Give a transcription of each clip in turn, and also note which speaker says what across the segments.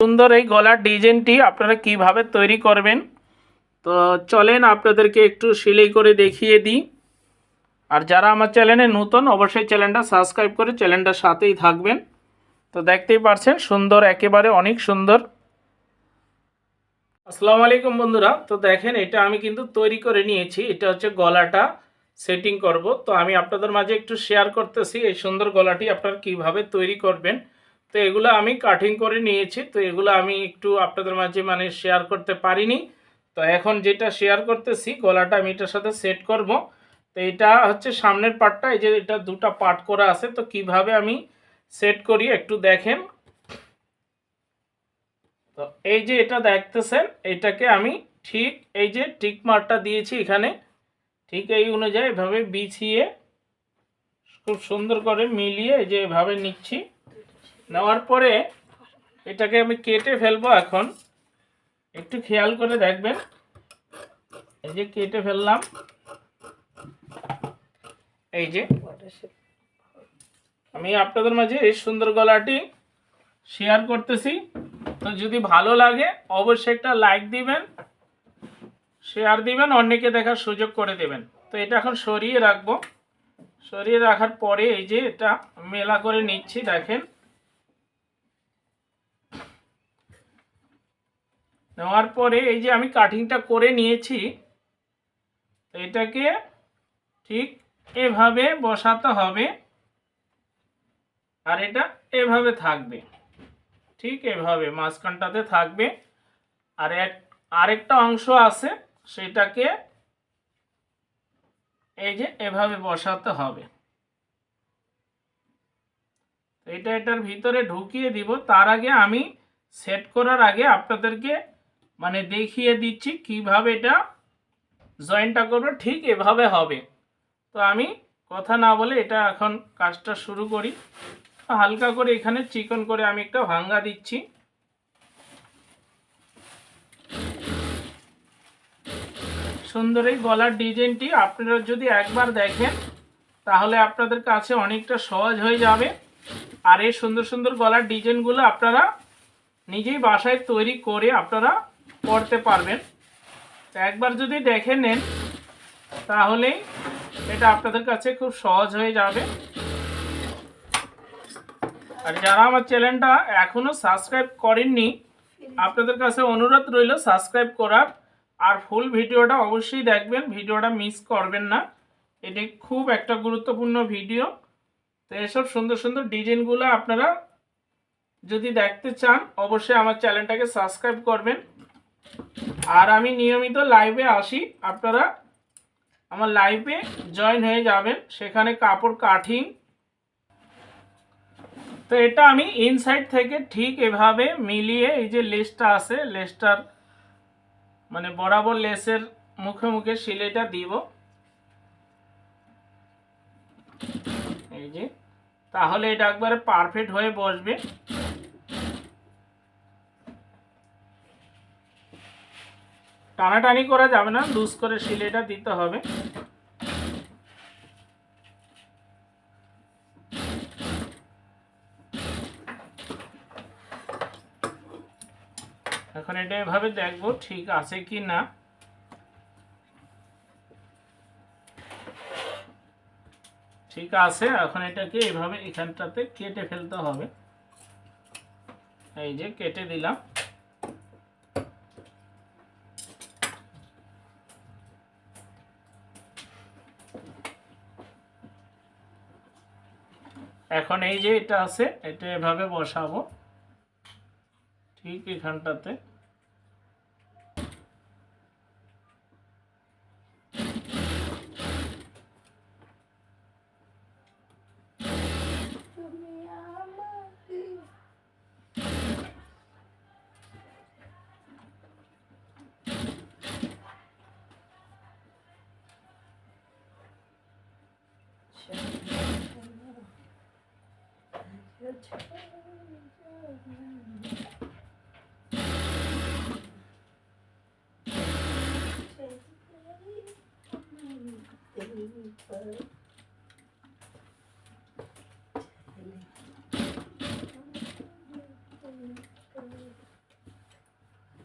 Speaker 1: সুন্দর এই গলার ডিজাইনটি আপনারা কীভাবে তৈরি করবেন? তো চলেন আপনাদেরকে একটু সেলাই করে দেখিয়ে দিই। আর যারা আমার চ্যানেলে নতুন, অবশ্যই চ্যানেলটা সাবস্ক্রাইব করে চ্যানেলটার সাথেই থাকবেন। তো দেখতেই পারছেন, সুন্দর, একেবারে অনেক সুন্দর। আসসালামু আলাইকুম বন্ধুরা। তো দেখেন, এটা আমি কিন্তু তৈরি করে নিয়েছি। এটা হচ্ছে গলাটা সেটিং করব। তো আমি আপনাদের মাঝে একটু শেয়ার করতেছি এই সুন্দর গলাটি আপনারা কীভাবে তৈরি করবেন। তো এগুলো আমি কাটিং করে নিয়েছি, তো এগুলো আমি একটু আপনাদের মাঝে মানে শেয়ার করতে পারিনি। তো এখন যেটা শেয়ার করতেছি, গলাটা আমি এটার সাথে সেট করব। তো এটা হচ্ছে সামনের পার্টটা এই যে এটা দুটো পার্ট করা আছে, তো কীভাবে আমি সেট করি একটু দেখেন। তো এই যে এটা দেখতেছেন, এটাকে আমি ঠিক এই যে টিক মার্কটা দিয়েছি এখানে, ঠিক এই অনুযায়ী এভাবে বিছিয়ে, খুব সুন্দর করে মিলিয়ে এই যে এভাবে নিচ্ছি। নেওয়ার পরে এটাকে আমি কেটে ফেলব এখন। একটু খেয়াল করে দেখবেন। এই যে কেটে ফেললাম। এই যে আমি আপনাদের মাঝে এই সুন্দর গলাটি শেয়ার করতেছি। তো যদি ভালো লাগে, অবশ্যই একটা লাইক দিবেন শেয়ার দিবেন, অন্যকে দেখার সুযোগ করে দেবেন। তো এটা এখন সরিয়ে রাখব। সরিয়ে রাখার পরে এই যে এটা মেলা করে নিচ্ছি, দেখেন। নেওয়ার পরে এই যে আমি কাটিংটা করে নিয়েছি, তো এটাকে ঠিক এভাবে বসাতে হবে আর এটা এভাবে থাকবে। ঠিক এভাবে মাঝখানটাতে থাকবে। আর এক, আরেকটা অংশ আছে, সেটাকে এই যে এভাবে বসাতে হবে। এটা এটার ভিতরে ঢুকিয়ে দিব। তার আগে আমি সেট করার আগে আপনাদেরকে মানে দেখিয়ে দিচ্ছি কীভাবে এটা জয়েন্টটা করবে, ঠিক এভাবে হবে। তো আমি কথা না বলে এটা এখন কাজটা শুরু করি। হালকা করে এখানে চিকন করে আমি একটা ভাঙ্গা দিচ্ছি। সুন্দর এই গলার ডিজাইনটি আপনারা যদি একবার দেখেন, তাহলে আপনাদের কাছে অনেকটা সহজ হয়ে যাবে। আর এই সুন্দর সুন্দর গলার ডিজাইনগুলো আপনারা নিজেই বাসায় তৈরি করে আপনারা করতে পারবেন। একবার যদি দেখে নেন তাহলেই এটা আপনাদের কাছে খুব সহজ হয়ে যাবে। আর যারা আমার চ্যানেলটা এখনও সাবস্ক্রাইব করেননি, আপনাদের কাছে অনুরোধ রইল সাবস্ক্রাইব করার। আর ফুল ভিডিওটা অবশ্যই দেখবেন, ভিডিওটা মিস করবেন না। এটি খুব একটা গুরুত্বপূর্ণ ভিডিও। তো এসব সুন্দর সুন্দর ডিজাইনগুলো আপনারা যদি দেখতে চান, অবশ্যই আমার চ্যানেলটাকে সাবস্ক্রাইব করবেন। আর আমি নিয়মিত লাইভে আসি। আপনারা আমার লাইভে জয়েন হয়ে যাবেন। সেখানে কাপড় কাটিং তো এটা আমি ইনসাইড থেকে ঠিক এভাবে মিলিয়ে এই যে লেসটা আছে, লেসটার মানে বরাবর লেসের মুখে মুখে সিলাইটা দিব। এই যে, তাহলে এটা একবারে পারফেক্ট হয়ে বসবে। টানাটানি করা যাবে না লুজ করে সিলাইটা দিতে হবে। এখন এটা এভাবে দেখব ঠিক আছে কি না। ঠিক আছে, এখন এটাকে এভাবে এখানটাতে কেটে ফেলতে হবে। এই যে কেটে দিলাম। এখন এই যে এটা আছে এটা এভাবে বসাবো। ঠিক এখানটাতে।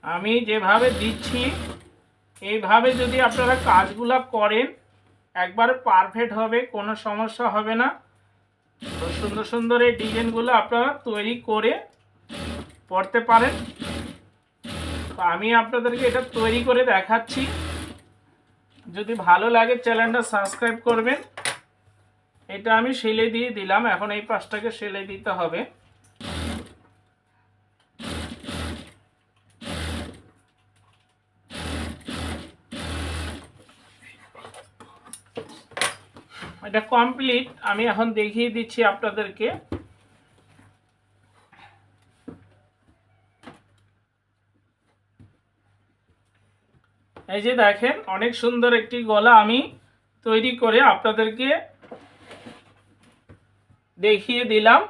Speaker 1: আমি যেভাবে দিচ্ছি, এইভাবে যদি আপনারা কাজগুলা করেন, একবার পারফেক্ট হবে, কোনো সমস্যা হবে না। সুন্দর সুন্দর এই ডিজাইনগুলো আপনারা তৈরি করে পড়তে পারেন। তো আমি আপনাদেরকে এটা তৈরি করে দেখাচ্ছি। যদি ভালো লাগে চ্যানেলটা সাবস্ক্রাইব করবেন। এটা আমি সেলে দিয়ে দিলাম, এখন এই পাশটাকে সেলে দিতে হবে। এটা কমপ্লিট আমি এখন দেখিয়ে দিচ্ছি আপনাদেরকে। এই যে দেখেন, অনেক সুন্দর একটি গলা আমি তৈরি করে আপনাদেরকে দেখিয়ে দিলাম।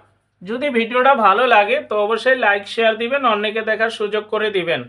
Speaker 1: যদি ভিডিওটা ভালো লাগে, তো অবশ্যই লাইক শেয়ার দিবেন, অন্যকে দেখার সুযোগ করে দিবেন।